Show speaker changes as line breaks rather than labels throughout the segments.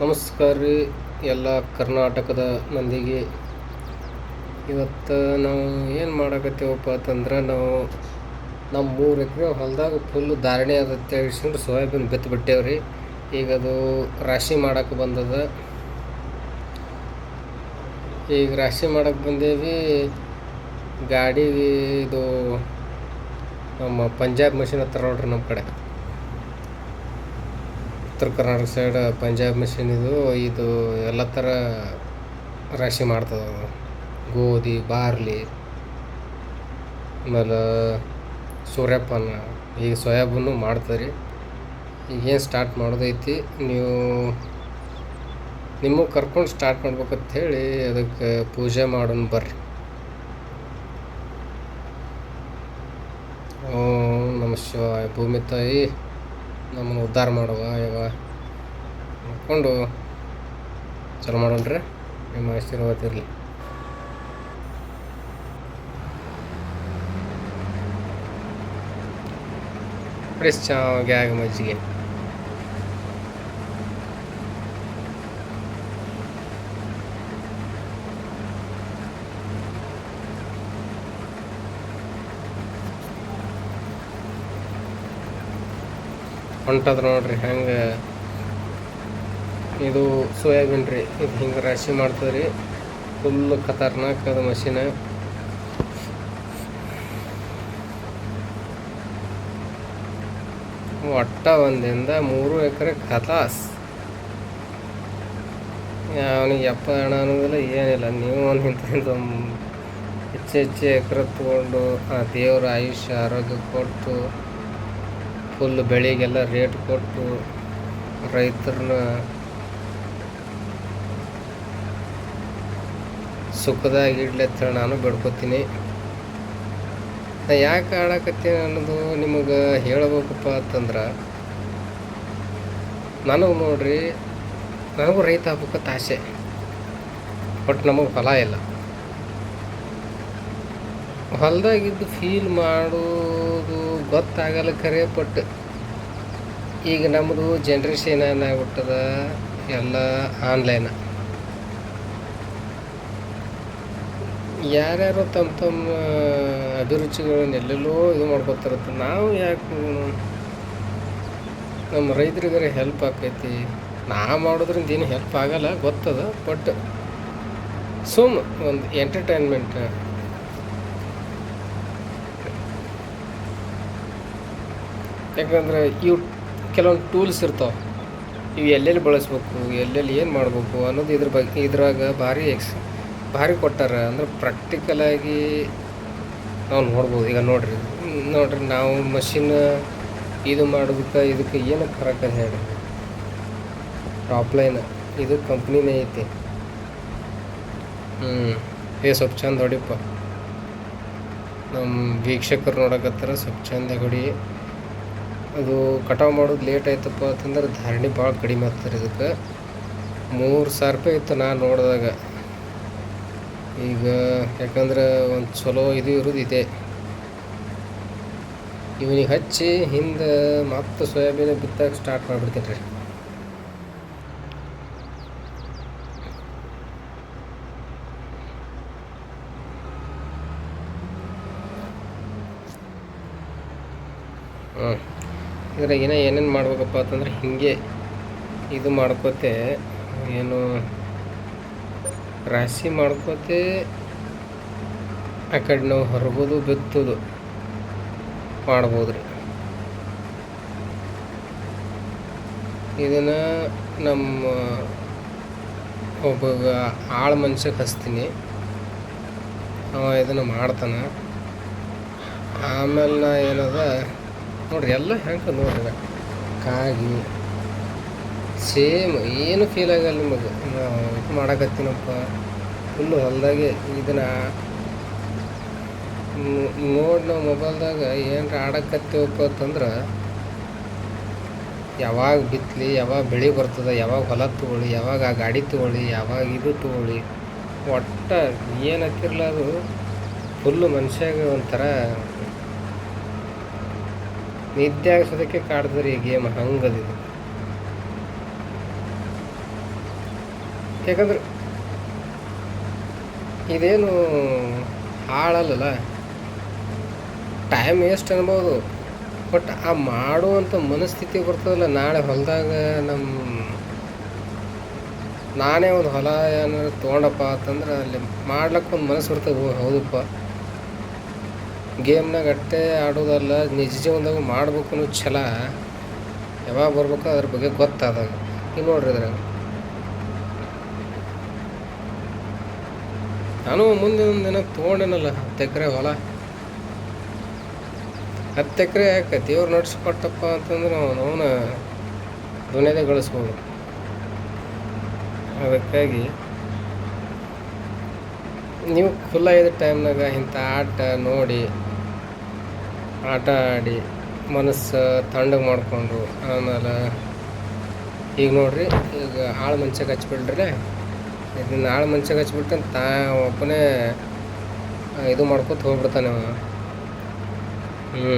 ನಮಸ್ಕಾರ ರೀ, ಎಲ್ಲ ಕರ್ನಾಟಕದ ಮಂದಿಗೆ. ಇವತ್ತು ನಾವು ಏನು ಮಾಡಕತ್ತೀವಪ್ಪ ಅಂತಂದ್ರೆ ನಾವು ನಮ್ಮ ಮೂರು ಎಕರೆ ಹೊಲದಾಗ ಫುಲ್ ಧಾರಣೆ ಅದ ಇಸ್ಕೊಂಡು ಸೋಯಾಬೀನ್ ಬಿತ್ತು ಬಿಟ್ಟೇವ್ರಿ. ಈಗ ಅದು ರಾಶಿ ಮಾಡಕ್ಕೆ ಬಂದದ. ಈಗ ರಾಶಿ ಮಾಡಕ್ಕೆ ಬಂದೇವಿ. ಗಾಡಿ ಇದು ನಮ್ಮ ಪಂಜಾಬ್ ಮಷಿನ್ ಹತ್ರ ನೋಡ್ರಿ ನಮ್ಮ ಕಡೆ. ಉತ್ತರ ಕರ್ನಾಟಕ ಸೈಡ್ ಪಂಜಾಬ್ ಮಿಷಿನ್ ಇದು ಇದು ಎಲ್ಲ ಥರ ರಾಶಿ ಮಾಡ್ತದೆ ಗೋಧಿ, ಬಾರ್ಲಿ, ಆಮೇಲೆ ಸೂರ್ಯಪಾನ, ಈಗ ಸೋಯಾಬೀನು ಮಾಡ್ತಾರೆ ಈಗೇನು ಸ್ಟಾರ್ಟ್ ಮಾಡೋದೈತಿ, ನೀವು, ನಿಮಗೆ ಕರ್ಕೊಂಡು ಸ್ಟಾರ್ಟ್ ಮಾಡ್ಬೇಕಂತ ಹೇಳಿ ಅದಕ್ಕೆ ಪೂಜೆ ಮಾಡೋಣ ಬರ್ರಿ. ಓಂ ನಮ ಶಿವಾಯ, ಭೂಮಿ ತಾಯಿ. ನಮ್ಮನ್ನು ಉದ್ಧಾರ ಮಾಡುವ ಯಾವ ನೋಡ್ಕೊಂಡು ಚಲೋ ಮಾಡೋಣ್ರಿ. ನಿಮ್ಮ ಆಶೀರ್ವಾದ ಇರಲಿ. ಫ್ರೆಶ್ ಚೆನ್ನಾಗಿ ಆಗ ಮಜ್ಜಿಗೆ. ಹೊಂಟದ ನೋಡ್ರಿ, ಹೆಂಗೆ ಇದು ಸೋಯಾಬೀನ್ ರೀ, ಇದು ಹಿಂಗೆ ರಾಶಿ ಮಾಡ್ತದೆ ರೀ ಫುಲ್ ಖತರ್ನಾಕ್ ಅದು ಮಷಿನ ಒಟ್ಟ ಒಂದಿಂದ ಮೂರು ಎಕರೆ ಖಲಾಸ್ ಅವನಿಗೆ ಎಪ್ಪ ಹಣ ಅನ್ನೋದಿಲ್ಲ, ಏನಿಲ್ಲ, ನೀವು ಒಂದು ಹೆಚ್ಚು ಹೆಚ್ಚು ಎಕರೆ ತೊಗೊಂಡು ಆ ದೇವರ ಆಯುಷ್ಯ, ಆರೋಗ್ಯ ಕೊಟ್ಟು ಫುಲ್ ಬೆಳೆಗೆಲ್ಲ ರೇಟ್ ಕೊಟ್ಟು ರೈತರನ್ನ ಸುಖದಾಗಿ ಇಡ್ಲಿ ಅಂತ ಹೇಳಿ ನಾನು ಬೇಡ್ಕೊತೀನಿ. ನಾ ಯಾಕೆ ಆಡಕತ್ತೀನಿ ಅನ್ನೋದು ನಿಮಗೆ ಹೇಳ್ಬೇಕಪ್ಪ ಅಂತಂದ್ರೆ, ನನಗೆ ನೋಡ್ರಿ, ನನಗೂ ರೈತ ಆಗ್ಬೇಕಂತ ಆಸೆ, ಬಟ್ ನಮಗೆ ಫಲ ಇಲ್ಲ. ಹೊಲ್ದಾಗಿದ್ದು ಫೀಲ್ ಮಾಡೋದು ಗೊತ್ತಾಗಲ್ಲ ಖರೆ ಪಟ್ಟು ಈಗ ನಮ್ಮದು ಜನ್ರೇಷನ್ ಏನಾಗ್ಬಿಟ್ಟದ ಎಲ್ಲ ಆನ್ಲೈನ ಯಾರ್ಯಾರು ತಮ್ಮ ತಮ್ಮ ಅಭಿರುಚಿಗಳನ್ನ ಎಲ್ಲೆಲ್ಲೋ ಇದು ಮಾಡ್ಕೊತಾರತ್ತ ನಾವು ಯಾಕೆ? ನಮ್ಮ ರೈತರಿಗಾರೆ ಹೆಲ್ಪ್ ಆಕೈತಿ. ನಾ ಮಾಡೋದ್ರಿಂದ ಏನು ಹೆಲ್ಪ್ ಆಗಲ್ಲ, ಗೊತ್ತದ ಬಟ್ ಸುಮ್ ಒಂದು ಎಂಟರ್ಟೈನ್ಮೆಂಟ್ ಯಾಕಂದ್ರೆ ಇವು ಕೆಲವೊಂದು ಟೂಲ್ಸ್ ಇರ್ತಾವೆ. ಇವು ಎಲ್ಲೆಲ್ಲಿ ಬಳಸ್ಬೇಕು, ಎಲ್ಲೆಲ್ಲಿ ಏನು ಮಾಡಬೇಕು ಅನ್ನೋದು ಇದ್ರ ಬಗ್ಗೆ ಇದ್ರಾಗ ಭಾರಿ ಎಕ್ಸ್, ಭಾರಿ ಕೊಟ್ಟಾರ ಅಂದ್ರೆ ಪ್ರಾಕ್ಟಿಕಲಾಗಿ ನಾವು ನೋಡ್ಬೋದು. ಈಗ ನೋಡ್ರಿ ನೋಡ್ರಿ ನಾವು ಮಷಿನ್ ಇದು ಮಾಡೋದಕ್ಕೆ ಇದಕ್ಕೆ ಏನು ಕರೆಕ್ಟ್ ಅಂತ ಹೇಳಿ ಟಾಪ್ಲೈನ್ ಇದು ಕಂಪ್ನಿನೇ ಐತಿ. ಹ್ಞೂ ಏ ಸ್ವಲ್ಪ ಚಂದ ಹೊಡಿಪ್ಪ. ನಮ್ಮ ವೀಕ್ಷಕರು ನೋಡಕತ್ತಾರ ಸ್ವಲ್ಪ ಚಂದ ಹೊಡಿ. ಅದು ಕಟಾವು ಮಾಡೋದು ಲೇಟ್ ಆಯ್ತಪ್ಪ ಅಂತಂದ್ರೆ ಧಾರಣೆ ಭಾಳ ಕಡಿಮೆ ಆಗ್ತಾರೆ ಇದಕ್ಕೆ. ಮೂರು ಸಾವಿರ ರೂಪಾಯಿ ಇತ್ತು ನಾನು ನೋಡಿದಾಗ. ಈಗ ಯಾಕಂದ್ರೆ ಒಂದು ಚಲೋ ಇದು ಇರೋದು ಇದೆ ಇವನಿಗೆ ಹಚ್ಚಿ ಹಿಂದೆ ಮತ್ತೆ ಸೋಯಾಬೀನ್ ಬಿತ್ತಕ್ಕೆ ಸ್ಟಾರ್ಟ್ ಮಾಡಿಬಿಡ್ತೀನಿ ರೀ ಹ್ಞೂ ಇದ್ರಾಗ ಏನೋ ಏನೇನು ಮಾಡ್ಬೇಕಪ್ಪ ಅಂತಂದ್ರೆ ಹಿಂಗೆ ಇದು ಮಾಡ್ಕೋತೆ, ಏನು ರಾಶಿ ಮಾಡ್ಕೋತೆ, ಆ ಕಡೆ ನಾವು ಹೊರಗೋದು ಬಿತ್ತೋದು ಮಾಡ್ಬೋದು ರೀ ಇದನ್ನು ನಮ್ಮ ಒಬ್ಬ ಆಳು ಮನುಷ್ಯಕ್ಕೆ ಹಚ್ತೀನಿ. ಅವ ಇದನ್ನು ಮಾಡ್ತಾನೆ. ಆಮೇಲೆ ನಾ ಏನದ ನೋಡ್ರಿ, ಎಲ್ಲ ಹೆಂಗೆ ನೋಡ್ರಿ ಕಾಗಿ ಸೇಮ್ ಏನು ಫೀಲ್ ಆಗಲ್ಲ ನಿಮಗೆ. ಇದು ಮಾಡಕತ್ತೀನಪ್ಪ. ಫುಲ್ಲು ಹೊಲ್ದಾಗೆ ಇದನ್ನ ನೋಡಿ ನಾವು ಮೊಬೈಲ್ದಾಗ ಏನರ ಆಡಕತ್ತೀವಪ್ಪ ಅಂತಂದ್ರೆ, ಯಾವಾಗ ಬಿತ್ತಲಿ ಯಾವಾಗ ಬೆಳೆ ಬರ್ತದೆ, ಯಾವಾಗ ಹೊಲ ತೊಗೊಳ್ಳಿ, ಯಾವಾಗ ಆ ಗಾಡಿ ತೊಗೊಳ್ಳಿ, ಯಾವಾಗ ಇದು ತೊಗೊಳ್ಳಿ, ಒಟ್ಟು ಏನು ಹತ್ತಿರಲ್ಲ ಅದು ಫುಲ್ಲು ಮನುಷ್ಯಾಗ ಒಂಥರ ನಿದ್ದೆ ಆಗಿಸೋದಕ್ಕೆ ಕಾಡ್ತಾರೆ ಈ ಗೇಮ್ ಹಂಗದಿದೆ ಯಾಕಂದ್ರೆ ಇದೇನು ಹಾಳಲ್ಲಲ್ಲ? ಟೈಮ್ ವೇಸ್ಟ್ ಅನ್ಬೋದು. ಬಟ್ ಆ ಮಾಡುವಂಥ ಮನಸ್ಥಿತಿ ಬರ್ತದಲ್ಲ, ನಾಳೆ ಹೊಲದಾಗ ನಮ್ಮ ನಾನೇ ಒಂದು ಹೊಲ ಏನಾದ್ರು ತೊಗೊಂಡಪ್ಪ ಅಂತಂದ್ರೆ ಅಲ್ಲಿ ಮಾಡ್ಲಕ್ಕೆ ಒಂದು ಮನಸ್ಸು ಬರ್ತದೆ. ಹೌದಪ್ಪ. ಗೇಮ್ನಾಗ ಅಟ್ಟೆ ಆಡೋದಲ್ಲ, ನಿಜ ಜೀವನದಾಗ ಮಾಡ್ಬೇಕು ಅನ್ನೋ ಛಲ. ಯಾವಾಗ ಬರ್ಬೇಕು ಅದ್ರ ಬಗ್ಗೆ ಗೊತ್ತಾದಾಗ. ಈಗ ನೋಡ್ರಿ ಇದ್ರಾಗ. ನಾನು ಮುಂದೆ ಒಂದು ದಿನ ತೊಗೊಂಡೇನಲ್ಲ, ಹತ್ತು ಎಕರೆ ಹೊಲ. ಹತ್ತು ಎಕರೆ ಯಾಕೆ? ದೇವ್ರು ನಡೆಸ್ಕೊಟ್ಟಪ್ಪ ಅಂತಂದ್ರೆ ಅವನು ಅವನ ದುನಿಯಾದೇ ಗಳಿಸ್ಬೋದು. ಅದಕ್ಕಾಗಿ ನೀವು ಖುಲ್ಲ ಇದ್ದ ಟೈಮ್ನಾಗ ಇಂಥ ಆಟ ನೋಡಿ ಆಟ ಆಡಿ ಮನಸ್ಸು ತಣ್ಣಗೆ ಮಾಡಿಕೊಂಡು ಆಮೇಲೆ ಈಗ ನೋಡ್ರಿ, ಈಗ ಆಳು ಮಂಚಕ್ಕೆ ಹಚ್ಬಿಡ್ರಿ ಇದನ್ನ ಆಳು ಮಂಚಕ್ಕೆ ಹಚ್ಬಿಟ್ಟು ತಾ ಒಬ್ಬನೇ ಇದು ಮಾಡ್ಕೊತ ಹೋಗ್ಬಿಡ್ತಾನೆ ಅವ. ಹ್ಞೂ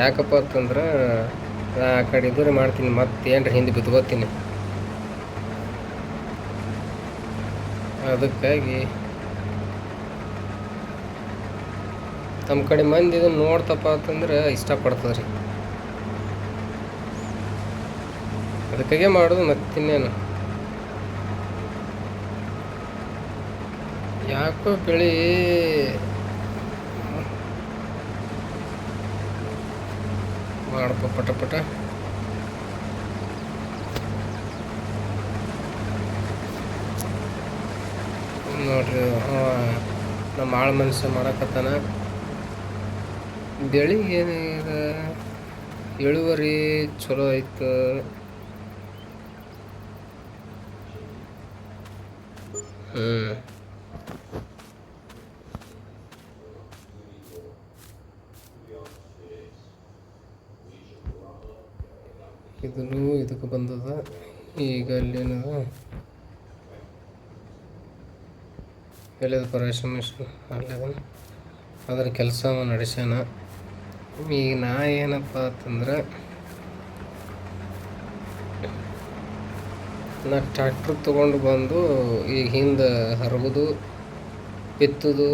ಯಾಕಪ್ಪ ಅಂತಂದ್ರೆ ಆ ಕಡೆ ಇದ್ರೆ ಮಾಡ್ತೀನಿ ಮತ್ತೆ ಏನ್ರ ಹಿಂದೆ ಬಿದ್ಕೋತೀನಿ. ಅದಕ್ಕಾಗಿ ತಮ್ಮ ಕಡೆ ಮಂದಿ ಇದನ್ನು ನೋಡ್ತಪ್ಪ ಅಂತಂದ್ರೆ ಇಷ್ಟಪಡ್ತದೆ ರೀ ಅದಕ್ಕಾಗೆ ಮಾಡೋದು ಮತ್ತಿನ್ನೇನು. ಯಾಕೋ ಬೆಳಿ. ಮಾಡಪ್ಪ ಪಟ ಪಟ. ನೋಡ್ರಿ ನಮ್ಮ ಆಳು ಮನುಷ್ಯ ಮಾಡಕತ್ತಾನ. ಬೆಳಿ ಏನಾಗ್ಯದ? ಇಳುವರಿ ಚಲೋ ಆಯ್ತು. ಹ್ಞೂ ಇದನ್ನು ಇದಕ್ಕೆ ಬಂದದ. ಈಗ ಅಲ್ಲೇನದ ಎಲ್ಲದ ಪರಿಶ್ರಮ ಅಲ್ಲದ. ಅದರ ಕೆಲಸ ನಡೆಸ್ಯಾನ. ಈಗ ನಾ ಏನಪ್ಪ ಅಂತಂದ್ರೆ ನಾ ಟ್ರ್ಯಾಕ್ಟ್ರ್ ತೊಗೊಂಡು ಬಂದು ಈಗ ಹಿಂದೆ ಹರಗೋದು ಬಿತ್ತೋದು